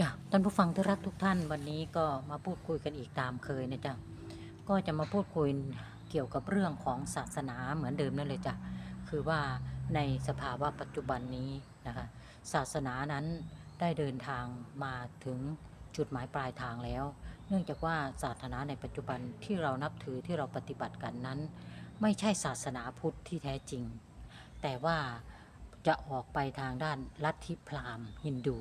จ้ะท่านผู้ฟังที่รักทุกท่านวันนี้ก็มาพูดคุยกันอีกตามเคยนะจ๊ะก็จะมาพูดคุยเกี่ยวกับเรื่องของศาสนาเหมือนเดิมนั่นเลยจ้ะคือว่าในสภาวะปัจจุบันนี้นะคะศาสนานั้นได้เดินทางมาถึงจุดหมายปลายทางแล้ว เนื่องจากว่าศาสนาในปัจจุบันที่เรานับถือที่เราปฏิบัติกันนั้น ไม่ใช่ศาสนาพุทธที่แท้จริง แต่ว่าจะออกไปทางด้านลัทธิพราหมณ์ฮินดู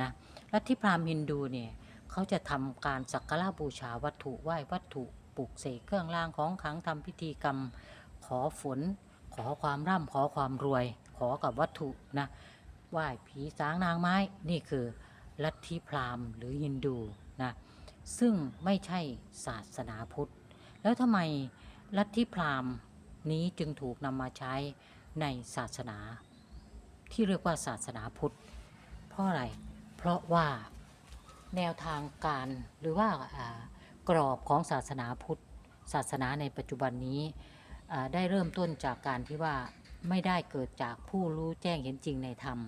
นะลัทธิพราหมณ์ฮินดูเนี่ยเขาจะทำการสักการะบูชาวัตถุไหว้วัตถุปลุกเสกเครื่องรางของขลังทำพิธีกรรม ขอฝน ขอความร่ำขอความรวย ขอกับวัตถุนะไหว้ผีสางนางไม้นี่คือลัทธิพราหมณ์หรือฮินดูนะซึ่งไม่ใช่ศาสนาพุทธ แล้วทำไมลัทธิพราหมณ์นี้จึงถูกนำมาใช้ในศาสนา ที่เรียกว่าศาสนาพุทธ เพราะอะไร เพราะว่าแนวทางการหรือว่ากรอบของศาสนาพุทธ ศาสนาในปัจจุบันนี้ได้เริ่มต้นจากการที่ว่าไม่ได้เกิดจากผู้รู้แจ้งเห็นจริงในธรรม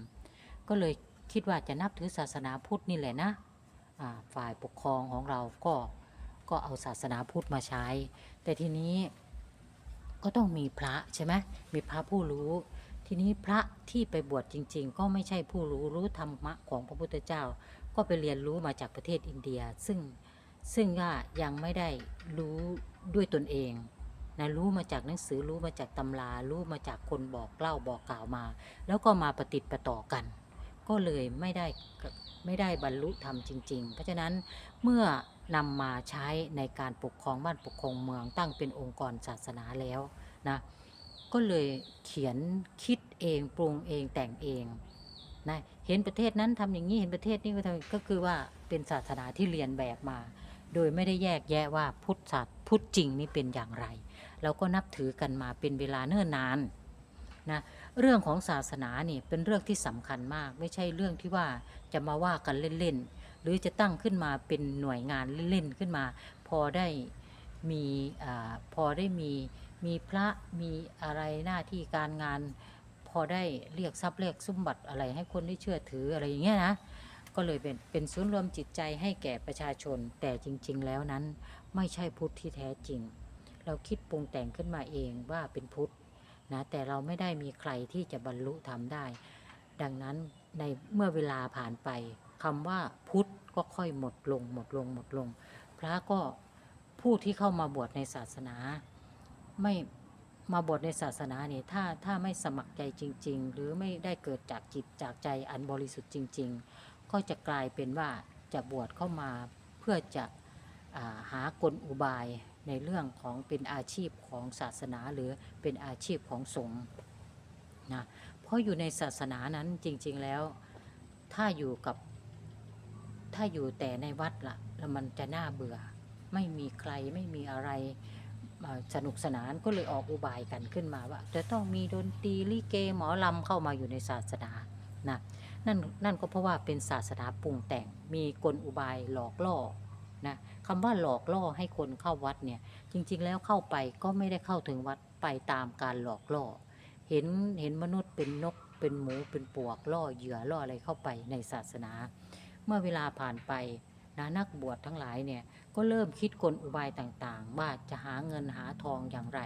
ก็เลยคิดว่าจะนับถือศาสนาพุทธนี่แหละนะฝ่ายปกครองของเราก็ก็เอาศาสนาพุทธมาใช้ แต่ทีนี้ก็ต้องมีพระใช่ไหมมีพระผู้รู้ ทีนี้พระที่ไปบวชจริง ๆ ก็ไม่ใช่ผู้รู้รู้ธรรมะของพระพุทธเจ้า ก็ไปเรียนรู้มาจากประเทศอินเดีย ซึ่งซึ่งว่ายังไม่ได้รู้ด้วยตนเองนะรู้มาจากหนังสือรู้มาจากตำรารู้มาจากคนบอกเล่าบอกกล่าวมา แล้วก็มาประติดประต่อกัน ก็เลยไม่ได้ไม่ได้บรรลุธรรมจริง ๆ เพราะฉะนั้นเมื่อนำมาใช้ในการปกครองบ้านปกครองเมืองตั้งเป็นองค์กรศาสนาแล้วนะ ก็เลยเขียนคิดเองปรุงเองแต่งเองนะเห็นประเทศนั้นทำอย่างนี้เห็นประเทศนี้ก็ทำก็คือว่าเป็นศาสนาที่เรียนแบบมา โดยไม่ได้แยกแยะว่าพุทธศาสตร์พุทธจริงนี่เป็นอย่างไร เราก็นับถือกันมาเป็นเวลาเนิ่นนานนะเรื่องของศาสนานี่เป็นเรื่องที่สำคัญมาก ไม่ใช่เรื่องที่ว่าจะมาว่ากันเล่นๆหรือจะตั้งขึ้นมาเป็นหน่วยงานเล่นๆขึ้นมา พอได้มีอาพอได้มี มีพระมีอะไรหน้าที่การงาน พอได้เรียกทรัพย์เรียกสมบัติอะไรให้คนได้เชื่อถืออะไรอย่างเงี้ยนะก็เลยเป็นเป็นศูนย์รวมจิตใจให้แก่ประชาชน แต่จริง ๆ แล้วนั้นไม่ใช่พุทธที่แท้จริง เราคิดปรุงแต่งขึ้นมาเองว่าเป็นพุทธนะแต่เราไม่ได้มีใครที่จะบรรลุธรรมได้ ดังนั้นในเมื่อเวลาผ่านไปคำว่าพุทธก็ค่อยหมดลงหมดลงหมดลง พระก็ผู้ที่เข้ามาบวชในศาสนา ไม่มาบวชในศาสนาเนี่ยถ้าถ้าไม่สมัครใจจริง ๆ หรือไม่ได้เกิดจากจิตจากใจอันบริสุทธิ์จริง ๆ ก็จะกลายเป็นว่าจะบวชเข้ามาเพื่อจะอาหากลอุบายในเรื่องของเป็นอาชีพของศาสนาหรือเป็นอาชีพของสงฆ์นะเพราะอยู่ในศาสนานั้นจริง ๆแล้วถ้าอยู่กับถ้าอยู่แต่ในวัดละแล้วมันจะน่าเบื่อ ไม่มีใครไม่มีอะไร สนุกสนานก็เลยออกอุบายกันขึ้นมาว่า จะต้องมีดนตรีลิเกหมอลำเข้ามาอยู่ในศาสนานะนั่นนั่นก็เพราะว่าเป็นศาสนาปรุงแต่งมีกลอุบายหลอกล่อนะคำว่าหลอกล่อให้คนเข้าวัดเนี่ยจริงๆแล้วเข้าไปก็ไม่ได้เข้าถึงวัดไปตามการหลอกล่อ เห็นเห็นมนุษย์เป็นนกเป็นหมูเป็นปวกล่อเหยื่อล่ออะไรเข้าไปในศาสนา เมื่อเวลาผ่านไป นะนักบวชทั้งหลายเนี่ยก็เริ่มคิดกลอุบายต่างๆ ว่าจะหาเงินหาทองอย่างไร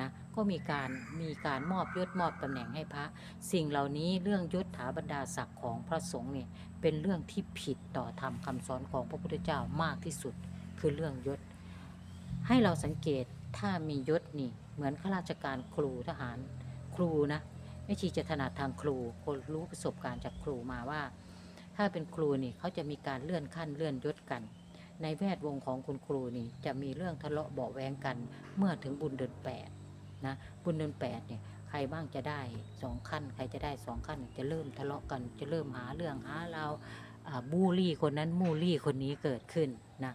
นะก็มีการมีการมอบยศมอบตำแหน่งให้พระ สิ่งเหล่านี้เรื่องยศถาบรรดาศักดิ์ของพระสงฆ์เนี่ยเป็นเรื่องที่ผิดต่อธรรมคำสอนของพระพุทธเจ้ามากที่สุดคือเรื่องยศ ให้เราสังเกตถ้ามียศนี่เหมือนข้าราชการครูทหารครูนะไม่ชีจะถนัดทางครูคนรู้ประสบการณ์จากครูมาว่า ถ้าเป็นครูนี่เขาจะมีการเลื่อนขั้นเลื่อนยศกัน ในแวดวงของคุณครูนี่จะมีเรื่องทะเลาะเบาแวงกัน เมื่อถึงบุญเดือนแปดนะบุญเดือนแปดเนี่ยใครบ้างจะได้สองขั้น ใครจะได้สองขั้น จะเริ่มทะเลาะกัน จะเริ่มหาเรื่องหาเราวอ่าบูลลี่คนนั้นมูลลี่คนนี้เกิดขึ้นนะ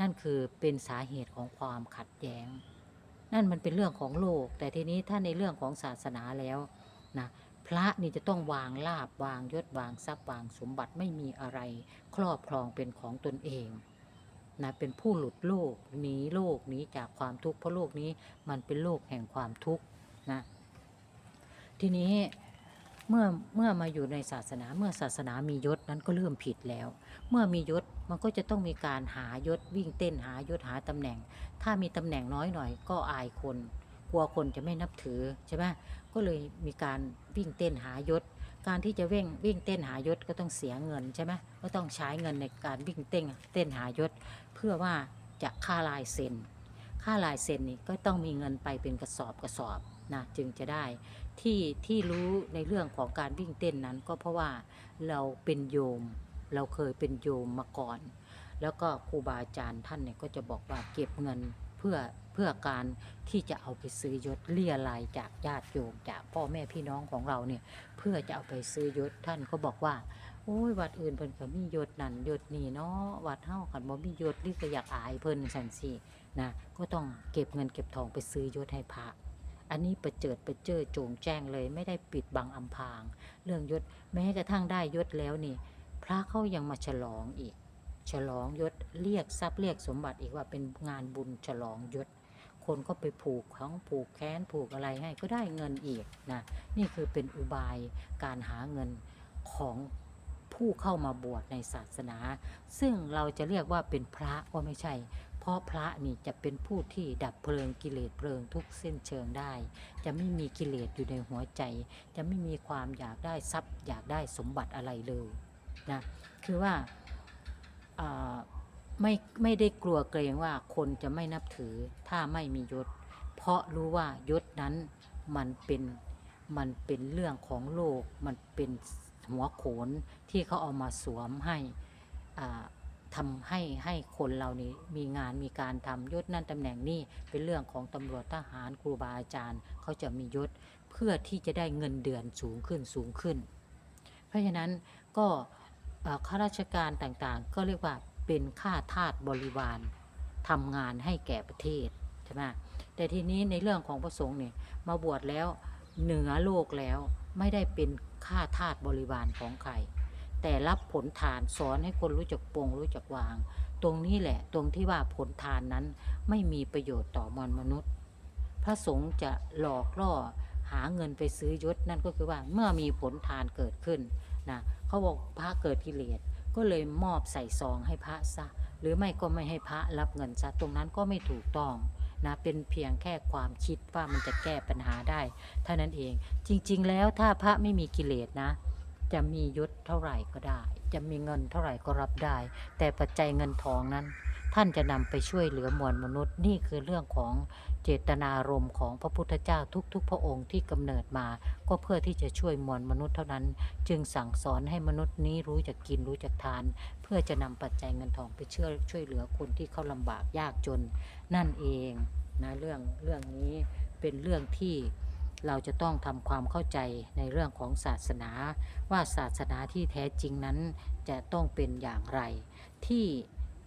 นั่นคือเป็นสาเหตุของความขัดแย้ง นั่นมันเป็นเรื่องของโลก แต่ทีนี้ถ้าในเรื่องของศาสนาแล้วนะ พระนี่จะต้องวางลาบวางยศวางทรัพย์วางสมบัติไม่มีอะไรครอบครองเป็นของตนเองนะเป็นผู้หลุดโลกหนีโลกหนีจากความทุกข์เพราะโลกนี้มันเป็นโลกแห่งความทุกข์นะทีนี้เมื่อเมื่อมาอยู่ในศาสนาเมื่อศาสนามียศนั้นก็เริ่มผิดแล้ว เมื่อมียศมันก็จะต้องมีการหายศวิ่งเต้นหายศหาตำแหน่ง ถ้ามีตำแหน่งน้อยหน่อยก็อายคน กลัวคนจะไม่นับถือใช่ไหมก็เลยมีการวิ่งเต้นหายศ การที่จะวิ่งวิ่งเต้นหายศก็ต้องเสียเงินใช่ไหมก็ต้องใช้เงินในการวิ่งเต้นเต้นหายศ เพื่อว่าจะค่าลายเซ็นค่าลายเซ็นนี่ก็ต้องมีเงินไปเป็นกระสอบกระสอบนะจึงจะได้ที่ที่รู้ในเรื่องของการวิ่งเต้นนั้นก็เพราะว่าเราเป็นโยม เราเคยเป็นโยมมาก่อน แล้วก็ครูบาอาจารย์ท่านเนี่ยก็จะบอกว่าเก็บเงิน เพื่อเพื่อการที่จะเอาไปซื้อยศเลี่ยรายจากญาติโยมจากพ่อแม่พี่น้องของเราเนี่ยเพื่อจะเอาไปซื้อยศท่านก็บอกว่าโอ้ยวัดอื่นเพิ่นก็มียศนั่นยศนี่เนาะวัดเฮาคันบ่มียศหรือก็อยากอายเพิ่นจังซี่นะก็ต้องเก็บเงินเก็บทองไปซื้อยศให้พระอันนี้ประเจิดประเจิดโจงแจ้งเลย ไม่ได้ปิดบังอำพราง เรื่องยศแม้กระทั่งได้ยศแล้วนี่ พระเขายังมาฉลองอีก ฉลองยศเรียกทรัพย์เรียกสมบัติอีกว่าเป็นงานบุญฉลองยศ คนก็ไปผูกของผูกแค้นผูกอะไรให้ก็ได้เงินอีกนะนี่คือเป็นอุบายการหาเงินของผู้เข้ามาบวชในศาสนา ซึ่งเราจะเรียกว่าเป็นพระก็ไม่ใช่ เพราะพระนี่จะเป็นผู้ที่ดับเพลิงกิเลสเพลิงทุกเส้นเชิงได้ จะไม่มีกิเลสอยู่ในหัวใจ จะไม่มีความอยากได้ทรัพย์ อยากได้สมบัติอะไรเลยนะคือว่าอ่า ไม่ไม่ได้กลัวเกรงว่าคนจะไม่นับถือถ้าไม่มียศ เพราะรู้ว่ายศนั้นมันเป็นมันเป็นเรื่องของโลก มันเป็นหัวโขนที่เขาเอามาสวมให้อ่าทำให้ให้คนเรานี่มีงานมีการทำยศนั่นตำแหน่งนี่เป็นเรื่องของตำรวจทหารครูบาอาจารย์เขาจะมียศเพื่อที่จะได้เงินเดือนสูงขึ้นสูงขึ้น เพราะฉะนั้นก็ ข้าราชการต่างๆ ก็เรียกว่าเป็นข้าทาสบริวารทำงานให้แก่ประเทศใช่ไหมแต่ทีนี้ในเรื่องของพระสงฆ์เนี่ยมาบวชแล้วเหนือโลกแล้วไม่ได้เป็นข้าทาสบริวารของใครแต่รับผลทานสอนให้คนรู้จักปรงรู้จักวาง ตรงนี้แหละตรงที่ว่าผลทานนั้นไม่มีประโยชน์ต่อมวลมนุษย์ พระสงฆ์จะหลอกล่อหาเงินไปซื้อยศนั่นก็คือว่าเมื่อมีผลทานเกิดขึ้น นะเขาบอกพระเกิดกิเลสก็เลยมอบใส่ซองให้พระซะ หรือไม่ก็ไม่ให้พระรับเงินซะตรงนั้นก็ไม่ถูกต้องนะเป็นเพียงแค่ความคิดว่ามันจะแก้ปัญหาได้เท่านั้นเองจริง ๆ แล้วถ้าพระไม่มีกิเลสนะ จะมียศเท่าไหร่ก็ได้ จะมีเงินเท่าไหร่ก็รับได้ แต่ปัจจัยเงินทองนั้น ท่านจะนำไปช่วยเหลือมวลมนุษย์ นี่คือเรื่องของเจตนารมณ์ของพระพุทธเจ้าทุก ๆ พระองค์ที่กำเนิดมา ก็เพื่อที่จะช่วยมวลมนุษย์เท่านั้น จึงสั่งสอนให้มนุษย์นี้รู้จักกินรู้จักทาน เพื่อจะนำปัจจัยเงินทองไปช่วยช่วยเหลือคนที่เขาลำบากยากจน นั่นเองนะเรื่องเรื่องนี้เป็นเรื่องที่เราจะต้องทำความเข้าใจในเรื่องของศาสนา ว่าศาสนาที่แท้จริงนั้นจะต้องเป็นอย่างไร ที่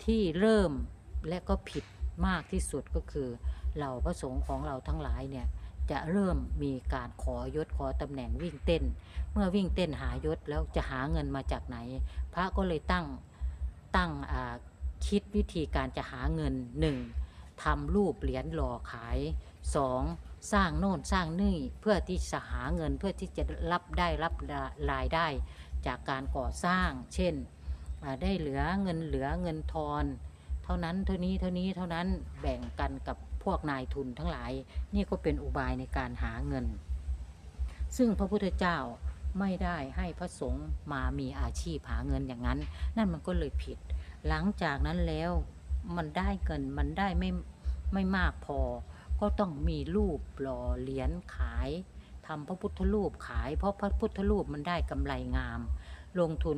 ที่เริ่มและก็ผิดมากที่สุดก็คือเราพระสงฆ์ของเราทั้งหลายเนี่ยจะเริ่มมีการขอยศขอตำแหน่งวิ่งเต้น เมื่อวิ่งเต้นหายศแล้วจะหาเงินมาจากไหน พระก็เลยตั้งตั้งคิดวิธีการจะหาเงินหนึ่งทำรูปเหรียญหล่อขายสองสร้างโน่นสร้างนี่เพื่อที่จะหาเงินเพื่อที่จะรับได้รับรายได้จากการก่อสร้าง เช่น ได้เหลือเงินเหลือเงินทอน เท่านั้นเท่านี้เท่านี้เท่านั้นแบ่งกันกับพวกนายทุนทั้งหลาย นี่ก็เป็นอุบายในการหาเงิน ซึ่งพระพุทธเจ้าไม่ได้ให้พระสงฆ์มามีอาชีพหาเงินอย่างนั้น นั่นมันก็เลยผิด หลังจากนั้นแล้วมันได้เงินมันได้ไม่ไม่มากพอ ก็ต้องมีรูปหล่อเหรียญขายทำพระพุทธรูปขาย เพราะพระพุทธรูปมันได้กำไรงาม ลงทุน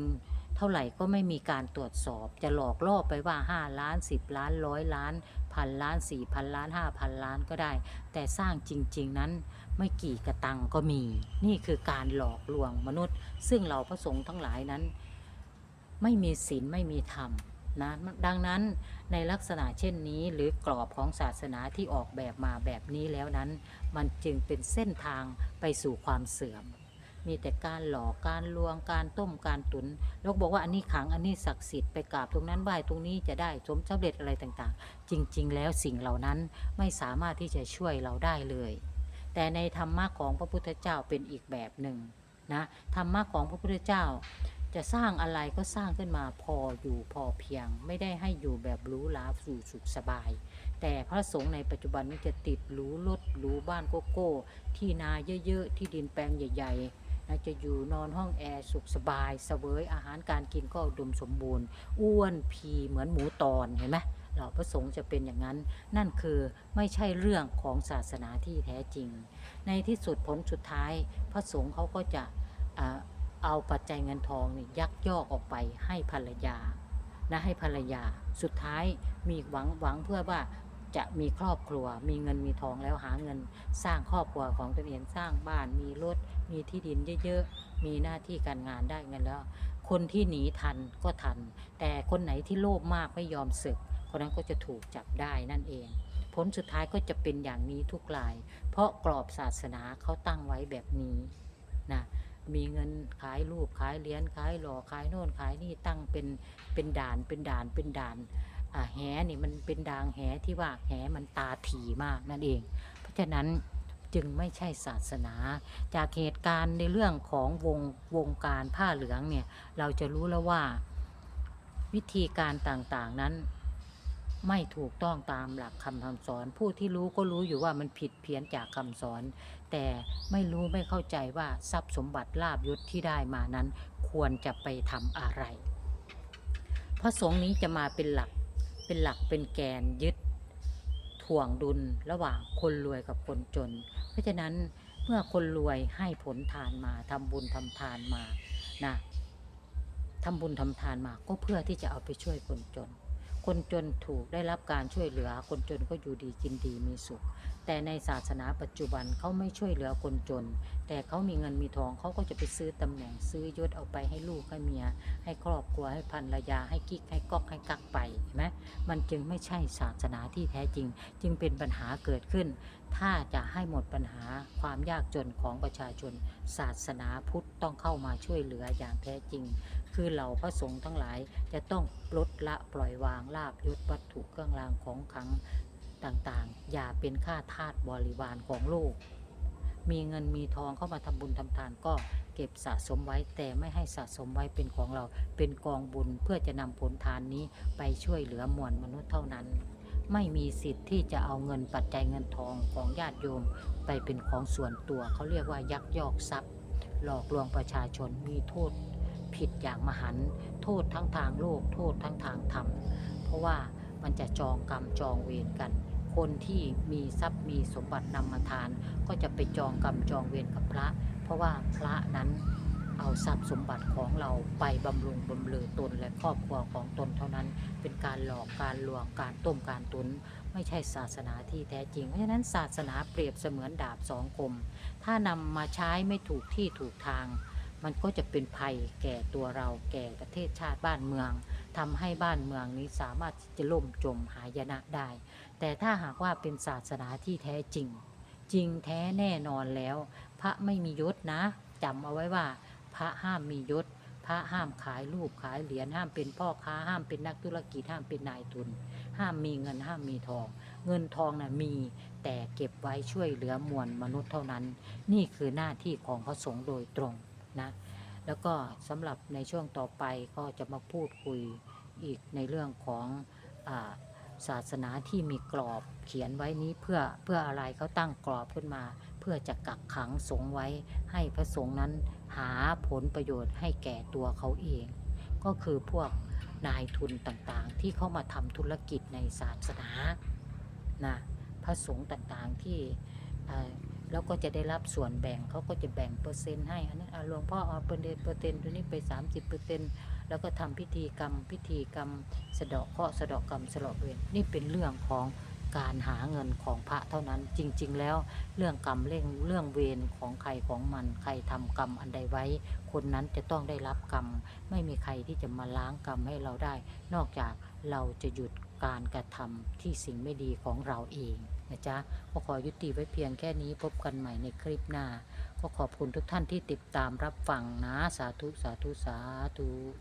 เท่าไหร่ก็ไม่มีการตรวจสอบ จะหลอกล่อไปว่า 5 ล้าน 10 ล้านร้อยล้านพันล้าน4พันล้าน5พันล้านก็ได้ แต่สร้างจริง ๆนั้นไม่กี่กระตังก็มี นี่คือการหลอกลวงมนุษย์ ซึ่งเราพระสงฆ์ทั้งหลายนั้น ไม่มีศีลไม่มีธรรมนะดังนั้นในลักษณะเช่นนี้หรือกรอบของศาสนาที่ออกแบบมาแบบนี้แล้วนั้น มันจึงเป็นเส้นทางไปสู่ความเสื่อม มีแต่การหลอกการลวงการต้มการตุนแล้วบอกว่าอันนี้ขังอันนี้ศักดิ์สิทธิ์ไปกราบตรงนั้นไหว้ตรงนี้จะได้สมสำเร็จอะไรต่างๆ จริง ๆ แล้วสิ่งเหล่านั้นไม่สามารถที่จะช่วยเราได้เลย แต่ในธรรมะของพระพุทธเจ้าเป็นอีกแบบหนึ่งนะธรรมะของพระพุทธเจ้า จะสร้างอะไรก็สร้างขึ้นมาพออยู่พอเพียง ไม่ได้ให้อยู่แบบรูหราสู่สุขสบาย แต่พระสงฆ์ในปัจจุบันนี้จะติดรูรถรูบ้านโกโก้ ที่นาเยอะๆ ที่ดินแปลงใหญ่ ๆ นะจะอยู่นอนห้องแอร์สุขสบายเสวยอาหารการกินก็อุดมสมบูรณ์ อ้วนพีเหมือนหมูตอนเห็นไหมเหล่าพระสงฆ์จะเป็นอย่างนั้น นั่นคือไม่ใช่เรื่องของศาสนาที่แท้จริง ในที่สุดผลสุดท้าย พระสงฆ์เขาก็จะเอาปัจจัยเงินทองนี่ยักยอกออกไปให้ภรรยานะให้ภรรยาสุดท้ายมีหวังหวังเพื่อว่า จะมีครอบครัว มีเงินมีทองแล้วหาเงินสร้างครอบครัวของตนเองสร้างบ้านมีรถมีที่ดินเยอะๆ มีหน้าที่การงานได้เงินแล้ว คนที่หนีทันก็ทัน แต่คนไหนที่โลภมากไม่ยอมศึก คนนั้นก็จะถูกจับได้นั่นเองผลสุดท้ายก็จะเป็นอย่างนี้ทุกราย เพราะกรอบศาสนาเขาตั้งไว้แบบนี้นะมีเงินขายรูปขายเหรียญขายหล่อขายโน่นขายนี่ตั้งเป็นเป็นด่านเป็นด่านเป็นด่านอ่า แหนี่มันเป็นดางแหที่ว่าแหมันตาถี่มากนั่นเอง เพราะฉะนั้นจึงไม่ใช่ศาสนา จากเหตุการณ์ในเรื่องของวงวงการผ้าเหลืองเนี่ยเราจะรู้แล้วว่าวิธีการต่างๆนั้นไม่ถูกต้องตามหลักคำคำสอน ผู้ที่รู้ก็รู้อยู่ว่ามันผิดเพี้ยนจากคำสอน แต่ไม่รู้ไม่เข้าใจว่าทรัพย์สมบัติลาบยศที่ได้มานั้น ควรจะไปทำอะไร พระสงฆ์นี้จะมาเป็นหลัก เป็นหลักเป็นแกนยึดถ่วงดุลระหว่างคนรวยกับคนจน เพราะฉะนั้นเมื่อคนรวยให้ผลทานมาทำบุญทำทานมานะทำบุญทำทานมาก็เพื่อที่จะเอาไปช่วยคนจน คนจนถูกได้รับการช่วยเหลือ คนจนก็อยู่ดีกินดีมีสุข แต่ในศาสนาปัจจุบันเขาไม่ช่วยเหลือคนจน แต่เขามีเงินมีทองเขาก็จะไปซื้อตำแหน่งซื้อยศเอาไปให้ลูกให้เมีย ให้ครอบครัวให้ภรรยาให้กิ๊กให้ก๊อกให้กักไปเห็นไหมมันจึงไม่ใช่ศาสนาที่แท้จริง จึงเป็นปัญหาเกิดขึ้น ถ้าจะให้หมดปัญหาความยากจนของประชาชน ศาสนาพุทธต้องเข้ามาช่วยเหลืออย่างแท้จริง คือเหล่าพระสงฆ์ทั้งหลายจะต้องลดละปล่อยวางลาบยศวัตถุเครื่องรางของขลังต่างๆ อย่าเป็นข้าทาสบริวารของโลก มีเงินมีทองเข้ามาทำบุญทำทานก็เก็บสะสมไว้แต่ไม่ให้สะสมไว้เป็นของเราเป็นกองบุญเพื่อจะนำผลทานนี้ไปช่วยเหลือมวลมนุษย์เท่านั้น ไม่มีสิทธิ์ที่จะเอาเงินปัจจัยเงินทองของญาติโยม ไปเป็นของส่วนตัวเขาเรียกว่ายักยอกทรัพย์ หลอกลวงประชาชนมีโทษ ผิดอย่างมหันโทษทั้งทางโลก โทษทั้งทางธรรม เพราะว่ามันจะจองกรรมจองเวรกัน คนที่มีทรัพย์มีสมบัตินำมาทาน ก็จะไปจองกรรมจองเวรกับพระ เพราะว่าพระนั้นเอาทรัพย์สมบัติของเราไปบำรุงบำเรอตนและครอบครัวของตนเท่านั้น เป็นการหลอกการลวงการต้มการตุน ไม่ใช่ศาสนาที่แท้จริง เพราะฉะนั้นศาสนาเปรียบเสมือนดาบสองคม ถ้านำมาใช้ไม่ถูกที่ถูกทาง มันก็จะเป็นภัยแก่ตัวเราแก่ประเทศชาติบ้านเมืองทำให้บ้านเมืองนี้สามารถจะล่มจมหายนะได้ แต่ถ้าหากว่าเป็นศาสนาที่แท้จริง จริงแท้แน่นอนแล้ว พระไม่มียศนะจำเอาไว้ว่า พระห้ามมียศ พระห้ามขายรูปขายเหรียญห้ามเป็นพ่อค้าห้ามเป็นนักธุรกิจห้ามเป็นนายทุน ห้ามมีเงินห้ามมีทอง เงินทองน่ะมีแต่เก็บไว้ช่วยเหลือมวลมนุษย์เท่านั้น นี่คือหน้าที่ของพระสงฆ์โดยตรง นะแล้วก็สำหรับในช่วงต่อไปก็จะมาพูดคุยอีกในเรื่องของอาศาสนาที่มีกรอบเขียนไว้นี้เพื่อเพื่ออะไรเขาตั้งกรอบขึ้นมา เพื่อจะกักขังสงฆ์ไว้ ให้พระสงฆ์นั้นหาผลประโยชน์ให้แก่ตัวเขาเอง ก็คือพวกนายทุนต่างๆ ที่เข้ามาทำธุรกิจในศาสนานะพระสงฆ์ต่างๆที่ แล้วก็จะได้รับส่วนแบ่งเขาก็จะแบ่งเปอร์เซ็นต์ให้ อันนี้อะหลวงพ่อเอาเปอร์เซ็นต์เปอร์เซ็นต์ตัวนี้ไป 30เปอร์เซ็นต์แล้วก็ทำพิธีกรรม พิธีกรรมสะเดาะเคราะห์สะเดาะกรรมสะเดาะเวรนี่เป็นเรื่องของการหาเงินของพระเท่านั้นจริง ๆ แล้วเรื่องกรรมเรื่องเรื่องเวรของใครของมันใครทำกรรมอันใดไว้ คนนั้นจะต้องได้รับกรรม ไม่มีใครที่จะมาล้างกรรมให้เราได้ นอกจากเราจะหยุดการกระทำที่สิ่งไม่ดีของเราเอง นะจ๊ะก็ขอยุติไว้เพียงแค่นี้พบกันใหม่ในคลิปหน้า ก็ขอบคุณทุกท่านที่ติดตามรับฟังนะ สาธุ สาธุ สาธุ